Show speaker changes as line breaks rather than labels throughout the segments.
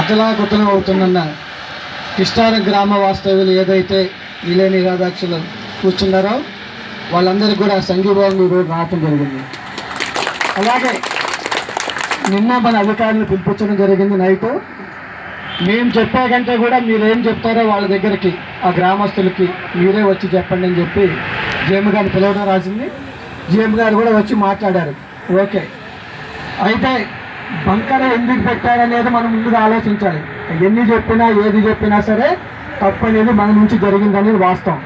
అతలాకుతలం అవుతున్న కిష్టార గ్రామ వాస్తవ్యులు ఏదైతే ఇలేని రాధాక్షులు కూర్చున్నారో వాళ్ళందరికీ కూడా సంఘీభావం ఈరోజు రావటం జరిగింది. అలాగే నిన్న మన అధికారులు పిలిపించడం జరిగింది నైట్. మేము చెప్పే కంటే కూడా మీరేం చెప్తారో వాళ్ళ దగ్గరికి ఆ గ్రామస్తులకి మీరే వచ్చి చెప్పండి అని చెప్పి జేమ్ గారిని పిలవడం రాసింది. జేమ్ గారు కూడా వచ్చి మాట్లాడారు. ఓకే. అయితే బంకర ఎందుకు పెట్టారనేది మనం ముందుగా ఆలోచించాలి. ఎన్ని చెప్పినా ఏది చెప్పినా సరే తప్పు అనేది మన నుంచి జరిగిందనేది వాస్తవం.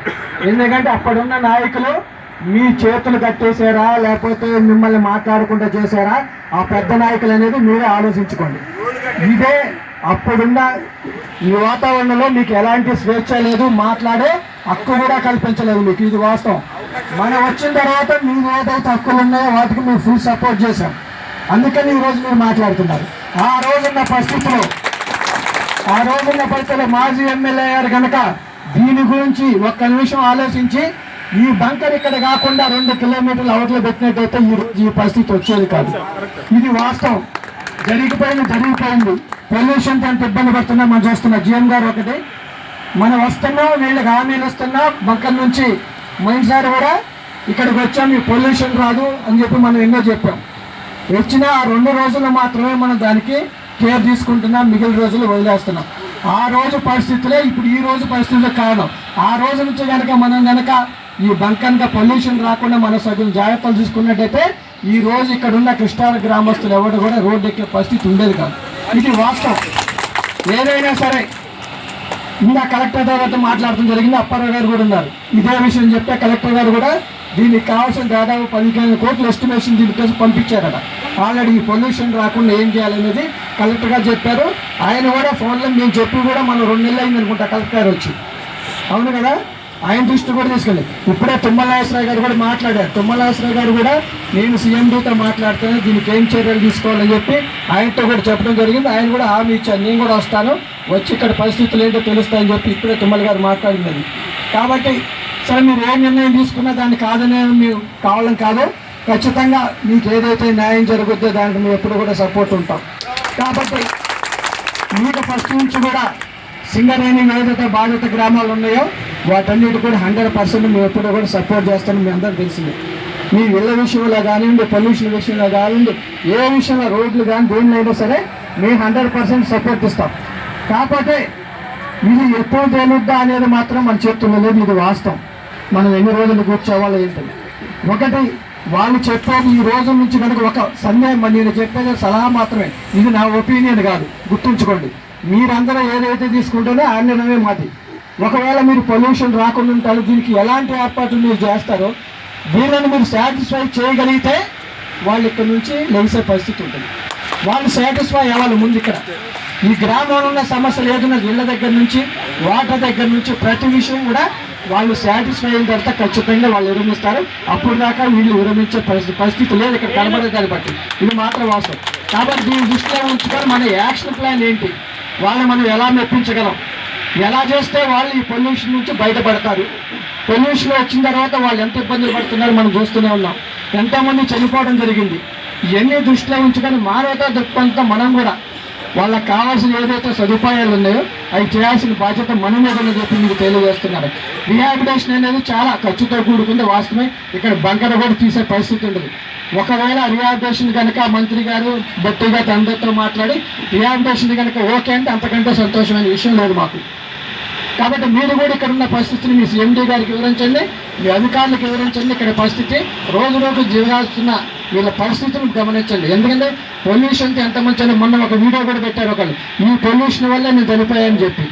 ఎందుకంటే అప్పుడున్న నాయకులు మీ చేతులు కట్టేశారా లేకపోతే మిమ్మల్ని మాట్లాడకుండా చేశారా ఆ పెద్ద నాయకులు అనేది మీరే ఆలోచించుకోండి. ఇదే అప్పుడున్న ఈ వాతావరణంలో మీకు ఎలాంటి స్వేచ్ఛ లేదు మాట్లాడే హక్కు కూడా కల్పించలేదు మీకు. ఇది వాస్తవం. మనం వచ్చిన తర్వాత మీరు ఏదైతే హక్కులు ఉన్నాయో వాటికి మేము ఫుల్ సపోర్ట్ చేశాం. అందుకని ఈరోజు మీరు మాట్లాడుతున్నారు. ఆ రోజున్న పరిస్థితిలో ఆ రోజున్న పరిస్థితులు మాజీ ఎమ్మెల్యే గారు కనుక దీని గురించి ఒక్క నిమిషం ఆలోచించి ఈ బంకర్ ఇక్కడ కాకుండా రెండు కిలోమీటర్ల అవతల పెట్టినట్టయితే ఈ రోజు ఈ పరిస్థితి వచ్చేది కాదు. ఇది వాస్తవం. జరిగిపోయింది జరిగిపోయింది. పొల్యూషన్ అంత ఇబ్బంది పడుతున్నా మనం చూస్తున్నా. జిఎం గారు ఒకటి. మనం వస్తున్నాం వీళ్ళకి హామీలు వస్తున్నా బంకర్ నుంచి మొయిన్సారి కూడా ఇక్కడికి వచ్చాం. ఈ పొల్యూషన్ రాదు అని చెప్పి మనం ఎన్నో చెప్పాం. వచ్చిన ఆ రెండు రోజులు మాత్రమే మనం దానికి కేర్ తీసుకుంటున్నాం మిగిలిన రోజులు వదిలేస్తున్నాం. ఆ రోజు పరిస్థితులే ఇప్పుడు ఈ రోజు పరిస్థితులకు కారణం. ఆ రోజు నుంచి కనుక మనం కనుక ఈ బంకనక పొల్యూషన్ రాకుండా మనం సగం జాగ్రత్తలు తీసుకున్నట్టయితే ఈ రోజు ఇక్కడ ఉన్న కృష్ణాల గ్రామస్తులు ఎవరు కూడా రోడ్డు ఎక్కే పరిస్థితి ఉండేది కాదు. ఇది వాస్తవం. ఏదైనా సరే ఇంకా కలెక్టర్ గారితో మాట్లాడటం జరిగింది అప్పారావు గారు కూడా ఉన్నారు. ఇదే విషయం చెప్తే కలెక్టర్ గారు కూడా దీనికి కావాల్సిన దాదాపు పదిహేను కోట్ల ఎస్టిమేషన్ దీనికోసం పంపించారట. ఆల్రెడీ ఈ పొల్యూషన్ రాకుండా ఏం చేయాలనేది కలెక్టర్ గారు చెప్పారు. ఆయన కూడా ఫోన్లో మేము చెప్పి కూడా మనం రెండు నెలలు అయింది అనుకుంటా కలెక్టర్ గారు వచ్చి. అవును కదా? ఆయన దృష్టి కూడా తీసుకెళ్ళి. ఇప్పుడే తుమ్మలాసరావు గారు కూడా మాట్లాడారు. తుమ్మలాసరావు గారు కూడా నేను సీఎండీతో మాట్లాడుతాను దీనికి ఏం చర్యలు తీసుకోవాలని చెప్పి ఆయనతో కూడా చెప్పడం జరిగింది. ఆయన కూడా హామీ ఇచ్చాను నేను కూడా వస్తాను. వచ్చి ఇక్కడ పరిస్థితులు ఏంటో తెలుస్తాయని చెప్పి ఇప్పుడే తుమ్మల గారు మాట్లాడిందని కాబట్టి సరే మీరు ఏ నిర్ణయం తీసుకున్నా దాన్ని కాదనే మీరు కావాలని కాదు. ఖచ్చితంగా మీకు ఏదైతే న్యాయం జరుగుతుందో దానికి మేము ఎప్పుడు కూడా సపోర్ట్ ఉంటాం. కాబట్టి మీకు ఫస్ట్ నుంచి కూడా సింగరేణి ఏదైతే బాధిత గ్రామాలు ఉన్నాయో వాటన్నిటి కూడా హండ్రెడ్ పర్సెంట్ మేము ఎప్పుడూ కూడా సపోర్ట్ చేస్తామని మీ అందరూ తెలిసింది. మీ ఇళ్ళ విషయంలో కానివ్వండి పొల్యూషన్ విషయంలో కానివ్వండి ఏ విషయంలో రోడ్లు కానీ దేనిలో సరే మేము హండ్రెడ్ పర్సెంట్ సపోర్ట్ ఇస్తాం. కాకపోతే ఇది ఎప్పుడు తేలుద్దా అనేది మాత్రం మనం చేతుల్లో లేదు ఇది వాస్తవం. మనం ఎన్ని రోజులు కూర్చోవాలో ఏంటని ఒకటి వాళ్ళు చెప్పేది ఈ రోజు నుంచి కనుక ఒక సందేహం నేను చెప్పేది సలహా మాత్రమే. ఇది నా ఒపీనియన్ కాదు గుర్తుంచుకోండి. మీరందరూ ఏదైతే తీసుకుంటారో ఆ మాది. ఒకవేళ మీరు పొల్యూషన్ రాకుండా ఉంటారు దీనికి ఎలాంటి ఏర్పాట్లు మీరు చేస్తారో వీళ్ళని మీరు సాటిస్ఫై చేయగలిగితే వాళ్ళు ఇక్కడ నుంచి లెగిసే పరిస్థితి ఉంటుంది. వాళ్ళు సాటిస్ఫై అవ్వాలి ముందు ఇక్కడ. ఈ గ్రామంలో ఉన్న సమస్యలు ఏదైనా ఇళ్ళ దగ్గర నుంచి వాటర్ దగ్గర నుంచి ప్రతి విషయం కూడా వాళ్ళు సాటిస్ఫై అయిన తర్వాత ఖచ్చితంగా వాళ్ళు విరమిస్తారు. అప్పుడు దాకా వీళ్ళు విరమించే పరిస్థితి పరిస్థితి లేదు. ఇక్కడ కనబడే దాన్ని బట్టి. ఇది మాత్రం వాస్తవం. కాబట్టి దీన్ని దృష్టిలో ఉంచుకొని మన యాక్షన్ ప్లాన్ ఏంటి? వాళ్ళని మనం ఎలా మెప్పించగలం? ఎలా చేస్తే వాళ్ళు ఈ పొల్యూషన్ నుంచి బయటపడతారు? పొల్యూషన్ వచ్చిన తర్వాత వాళ్ళు ఎంత ఇబ్బందులు పడుతున్నారో మనం చూస్తూనే ఉన్నాం. ఎంతోమంది చనిపోవడం జరిగింది. ఇవన్నీ దృష్టిలో ఉంచుకొని మానవతా దృక్పథంతో మనం కూడా వాళ్ళకి కావాల్సిన ఏదైతే సదుపాయాలు ఉన్నాయో అది చేయాల్సిన బాధ్యత మన మీద ఉందని చెప్పి మీకు తెలియజేస్తున్నారు రిహాబిటేషన్ అనేది చాలా ఖర్చుతో కూడుకుంది వాస్తవమే. ఇక్కడ బంకర కూడా తీసే పరిస్థితి ఉండదు. ఒకవేళ రిహాబిటేషన్ కనుక మంత్రి గారు బట్టిగా తండ్రితో మాట్లాడి రిహాబిటేషన్ కనుక ఓకే అంటే అంతకంటే సంతోషమైన విషయం లేదు మాకు. కాబట్టి మీరు కూడా ఇక్కడ ఉన్న పరిస్థితిని మీ ఎండీ గారికి వివరించండి మీ అధికారులకు వివరించండి. ఇక్కడ పరిస్థితి రోజు రోజు జీవాల్సిన వీళ్ళ పరిస్థితులను గమనించండి. ఎందుకంటే పొల్యూషన్కి ఎంత మంచి మొన్న ఒక వీడియో కూడా పెట్టారు ఒకళ్ళు. ఈ పొల్యూషన్ వల్ల నేను చనిపోయాను చెప్పి.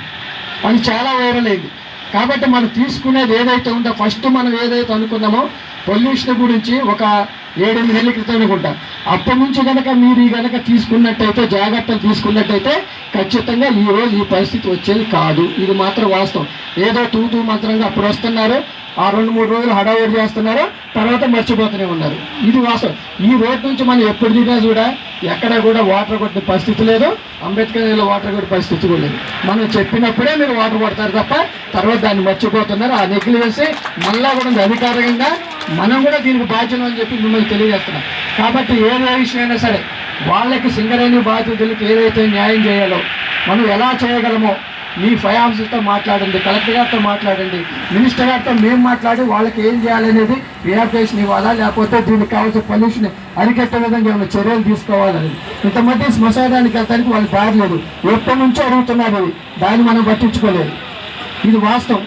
అది చాలా వైరల్ అయింది. కాబట్టి మనం తీసుకునేది ఏదైతే ఉందో ఫస్ట్ మనం ఏదైతే అనుకున్నామో పొల్యూషన్ గురించి ఒక ఏడెనిమిది నెలల క్రితం అనుకుంటా. అప్పటి నుంచి కనుక మీరు ఈ కనుక తీసుకున్నట్టయితే జాగ్రత్తలు తీసుకున్నట్టయితే ఖచ్చితంగా ఈ రోజు ఈ పరిస్థితి వచ్చేది కాదు. ఇది మాత్రం వాస్తవం. ఏదో తూతూ మంత్రంగా అప్పుడు వస్తున్నారు. ఆ రెండు మూడు రోజులు హడావుడి చేస్తున్నారు. తర్వాత మర్చిపోతూనే ఉన్నారు. ఇది వాస్తవం. ఈ రోడ్ నుంచి మనం ఎప్పుడు దిగినా కూడా ఎక్కడ కూడా వాటర్ కొట్టిన పరిస్థితి లేదు. అంబేద్కర్ నగర్లో వాటర్ కొట్టే పరిస్థితి కూడా లేదు. మనం చెప్పినప్పుడే మీరు వాటర్ కొడతారు తప్ప తర్వాత దాన్ని మర్చిపోతున్నారు. ఆ నెగ్గులు వేసి మళ్ళా కూడా అధికారికంగా. మనం కూడా దీనికి బాధ్యత అని చెప్పి మిమ్మల్ని తెలియజేస్తున్నాం. కాబట్టి ఏ విషయమైనా సరే వాళ్ళకి సింగరేణి బాధ్యతలకు ఏదైతే న్యాయం చేయాలో మనం ఎలా చేయగలమో మీ ఫైవ్ ఆఫీసర్తో మాట్లాడండి కలెక్టర్ గారితో మాట్లాడండి మినిస్టర్ గారితో మేము మాట్లాడి వాళ్ళకి ఏం చేయాలనేది రియాక్టేషన్ ఇవ్వాలా లేకపోతే దీనికి కావాల్సిన పొల్యూషన్ అరికట్టే విధంగా ఏమైనా చర్యలు తీసుకోవాలని. ఇంతమంది శ్మశానానికి వెళ్ళడానికి వాళ్ళు దారిలేదు ఎప్పటి నుంచో అడుగుతున్నారు అది. దాన్ని మనం పట్టించుకోలేదు. ఇది వాస్తవం.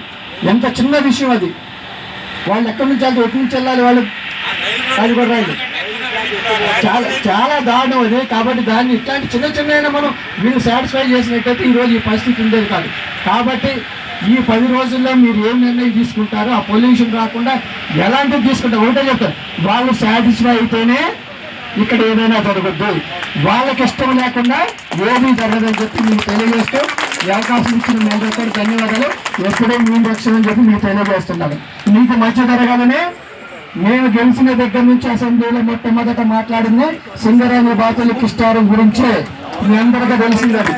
ఎంత చిన్న విషయం అది. వాళ్ళు ఎక్కడి నుంచి వెళ్తే ఎటు నుంచి వెళ్ళాలి వాళ్ళు? అది కూడా రాదు చాలా చాలా దారుణం అది కాబట్టి దాన్ని ఇట్లాంటి చిన్న చిన్న మనం మీరు సాటిస్ఫై చేసినట్టయితే ఈరోజు ఈ పరిస్థితి ఉండేది కాదు. కాబట్టి ఈ పది రోజుల్లో మీరు ఏం నిర్ణయం తీసుకుంటారో ఆ పొల్యూషన్ రాకుండా ఎలాంటివి తీసుకుంటారు ఒకటే చెప్తారు వాళ్ళు సాటిస్ఫై అయితేనే ఇక్కడ ఏదైనా జరగద్దు. వాళ్ళకి ఇష్టం లేకుండా ఏమీ జరగదని చెప్పి మీకు తెలియజేస్తూ ఈ అవకాశం ఇచ్చిన మీ ధన్యవాదాలు. ఎప్పుడే మీ రక్షణ అని చెప్పి మీకు తెలియజేస్తున్నాను. మీకు మంచి జరగాలనే నేను గెలిచిన దగ్గర నుంచి అసెంబ్లీలో మొట్టమొదట మాట్లాడింది సింగరేణి బాతుల కిష్టారం గురించే. మీ అందరికీ తెలిసిందని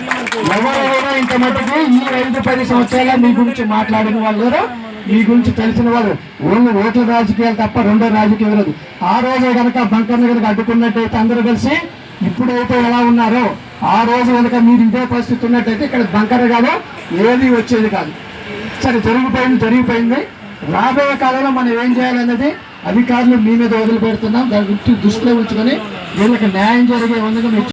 ఎవరైనా ఇంత మటుకు ఈ ఐదు పది సంవత్సరాల మీ గురించి మాట్లాడిన వాళ్ళు మీ గురించి తెలిసిన వాళ్ళు. ఓన్లీ ఓట్ల రాజకీయాలు తప్ప రెండో రాజకీయం లేదు. ఆ రోజే కనుక బంకర్ని కనుక అడ్డుకున్నట్టయితే అందరూ కలిసి ఇప్పుడైతే ఎలా ఉన్నారో ఆ రోజు కనుక మీరు ఇదే పరిస్థితి ఉన్నట్టయితే ఇక్కడ బంకర్ కాదు ఏది వచ్చేది కాదు. సరే జరిగిపోయింది జరిగిపోయింది. రాబోయే కాలంలో మనం ఏం చేయాలన్నది అధికారులు మీ మీద వదిలిపెడుతున్నాం. దాని గురించి దృష్టిలో ఉంచుకొని వీళ్ళకి న్యాయం జరిగే ఉందని